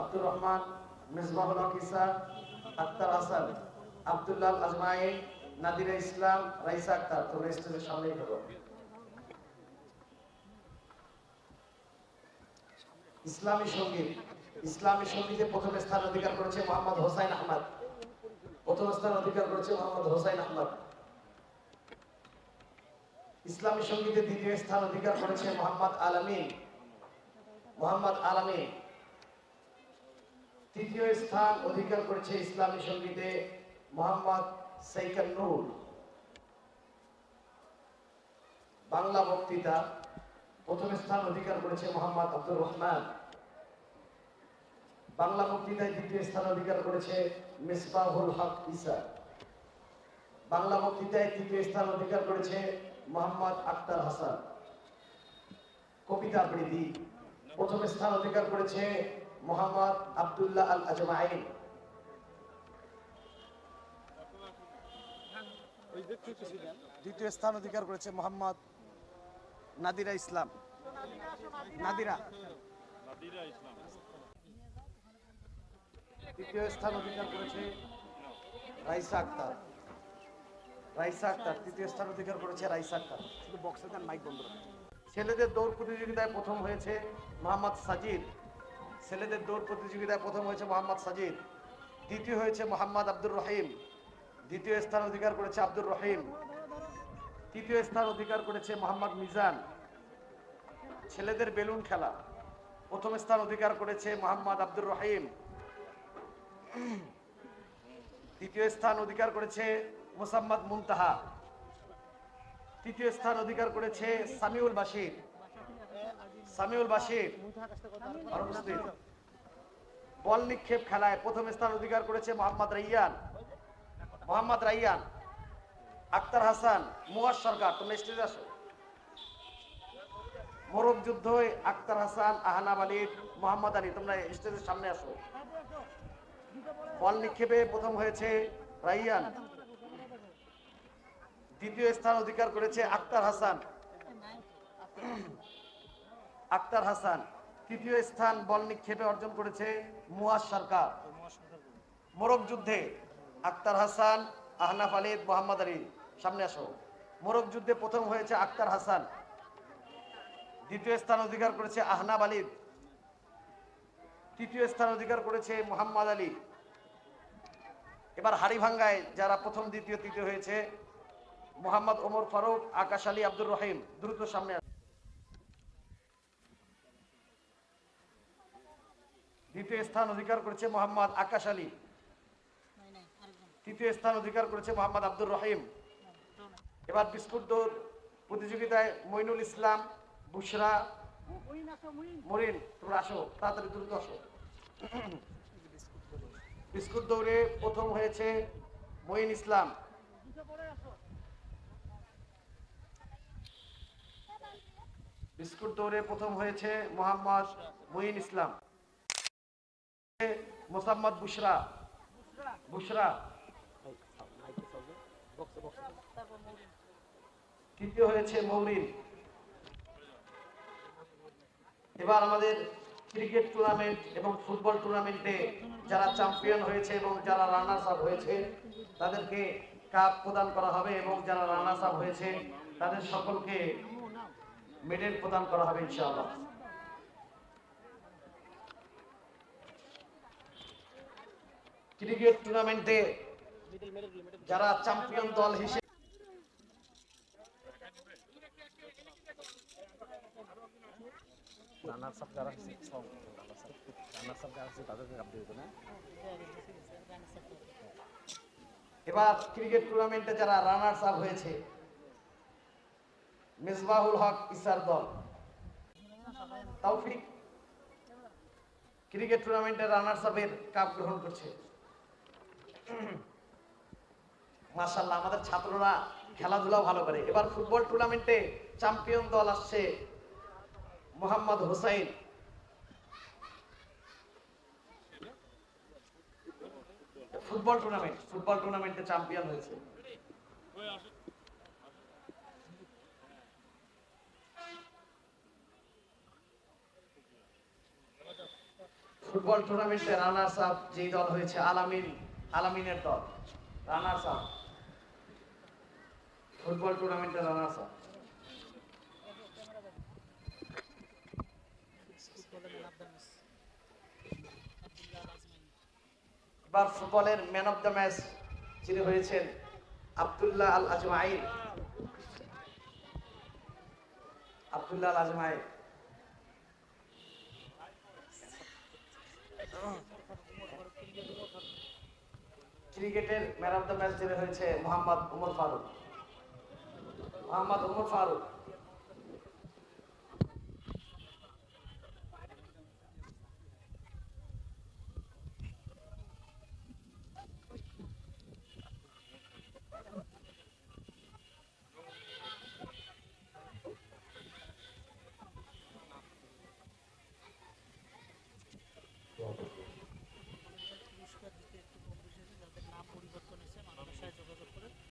আব্দুর রহমান মিসবাহুল আক্তার হাসান, আব্দুল্লাহ নাদিরা ইসলাম, রাইসা আক্তার তোমরা ইসলামী সংগীত, ইসলামী সঙ্গীতে প্রথম স্থান অধিকার করেছে মোহাম্মদ হোসাইন আহমদ। প্রথম স্থান অধিকার করেছে মোহাম্মদ হোসাইন আহমদ। ইসলামী সঙ্গীতে দ্বিতীয় স্থান অধিকার করেছে মোহাম্মদ আলামিন মোহাম্মদ আলামিন তৃতীয় স্থান অধিকার করেছে ইসলামী সঙ্গীতে মোহাম্মদ সাইকান নূর। বাংলা বক্তৃতা, প্রথম স্থান অধিকার করেছে মোহাম্মদ আব্দুর রহমান। বাংলা বক্তৃতায় দ্বিতীয় স্থান অধিকার করেছে মিসবাহুল হক ইসা বাংলা বক্তৃতায় তৃতীয় স্থান অধিকার করেছে মোহাম্মদ আক্তার হাসান। কবিতা আবৃত্তি, প্রথম স্থান অধিকার করেছে মোহাম্মদ আব্দুল্লাহ আল আজমাইন দ্বিতীয় স্থান অধিকার করেছে মোহাম্মদ নাদিরা ইসলাম। নাদিরা। তৃতীয় স্থান অধিকার করেছে রাইসা আক্তার। রাইসা আক্তার তৃতীয় স্থান অধিকার করেছে রাইসা আক্তার। শুধু বক্সে দেন মাইক বন্ধ ছেলেদের দৌড় প্রতিযোগিতায় প্রথম হয়েছে মোহাম্মদ সাজিদ। ছেলেদের দৌড় প্রতিযোগিতায় প্রথম হয়েছে মোহাম্মদ সাজিদ, দ্বিতীয় হয়েছে মোহাম্মদ আব্দুর রহিম, দ্বিতীয় স্থান অধিকার করেছে আব্দুর রহিম, তৃতীয় স্থান অধিকার করেছে মোহাম্মদ মিজান। ছেলেদের বেলুন খেলা, প্রথম স্থান অধিকার করেছে মোহাম্মদ আব্দুর রহিম। তৃতীয় স্থান অধিকার করেছে মোসাম্মদ মুনতাহা। তৃতীয় স্থান অধিকার করেছে সামিউল বাশির। সামিউল বাশির। বল নিক্ষেপ খেলায় প্রথম স্থান অধিকার করেছে মোহাম্মদ রাইয়ান। মোহাম্মদ রাইয়ান, আক্তার হাসান মুয়াজ সরকার, তোমরা স্টেজে আসো। মোরগ যুদ্ধ আক্তার হাসান, আহনাব আলী, মোহাম্মদ আলী, তোমরা স্টেজের সামনে আসো। বল নিক্ষেপে প্রথম হয়েছে রাইয়ান। দ্বিতীয় স্থান অধিকার করেছে আক্তার হাসান। আক্তার হাসান, তৃতীয় স্থান বল নিক্ষেপে অর্জন করেছে মুয়াজ সরকার। মোরগ যুদ্ধে আক্তার হাসান, আহনাফ আলী, মোহাম্মদ আলী। সামনে আসো। মোরগ যুদ্ধে প্রথম হয়েছে আক্তার হাসান। দ্বিতীয় স্থান অধিকার করেছে আহনাব আলী। তৃতীয় স্থান অধিকার করেছে মোহাম্মদ আলী। এবার হাড়িভাঙ্গায় যারা প্রথম, দ্বিতীয়, তৃতীয় হয়েছে, মোহাম্মদ ওমর ফারুক, আকাশ আলী, আব্দুর রহিম। দ্রুত সামনে দ্বিতীয় স্থান অধিকার করেছে মোহাম্মদ আকাশ আলী। তৃতীয় স্থান অধিকার করেছে মোহাম্মদ আব্দুর রহিম। এবার বিস্কুট দৌড় প্রতিযোগিতায় মইনুল ইসলাম, বুশরা, মরিন, তোমরা আসো, তাড়াতাড়ি দ্রুত আসো। বিস্কুট দৌড়ে প্রথম হয়েছে মঈন ইসলাম। বিস্কুট দৌড়ে প্রথম হয়েছে মোহাম্মদ মঈন ইসলাম। মোসাম্মদ বুশরা। বুশরা। তৃতীয় হয়েছে মৌরিন। এবার আমাদের ক্রিকেট টুর্নামেন্ট এবং ফুটবল টুর্নামেন্টে যারা চ্যাম্পিয়ন হয়েছে এবং যারা রানার্স আপ হয়েছে, তাদেরকে কাপ প্রদান করা হবে এবং যারা রানার্স আপ হয়েছে, তাদের সকলকে মেডেল প্রদান করা হবে ইনশাআল্লাহ। ক্রিকেট টুর্নামেন্টে যারা চ্যাম্পিয়ন দল হিসেবে এবার ক্রিকেট টুর্নামেন্টে যারা রানার্স আপ হয়েছে মিসবাহুল হক ইসার দল। তৌফিক ক্রিকেট টুর্নামেন্টে রানার্স আপের কাপ গ্রহণ করছে। মাশাল্লাহ আমাদের ছাত্ররা খেলাধুলা ভালো করে। এবার ফুটবল টুর্নামেন্টে চ্যাম্পিয়ন দল আসছে Mohammad Hossain. Football tournament, football টুর্নামেন্টে চ্যাম্পিয়ন হয়েছে। ফুটবল ফুটবল টুর্নামেন্টে রানার্স আপ যেই দল হয়েছে আলামিন আলামিনের দল, রানার্স আপ। ফুটবল টুর্নামেন্টে রানার্স আপ। এবার ফুটবলের ম্যান অফ দ্য ম্যাচ যিনি হয়েছেন আব্দুল্লাহ আল আজমাইন। আব্দুল্লাহ আল আজমাইন। ক্রিকেটের ম্যান অফ দ্য ম্যাচ যিনি হয়েছে মোহাম্মদ উমর ফারুক। মোহাম্মদ উমর ফারুক।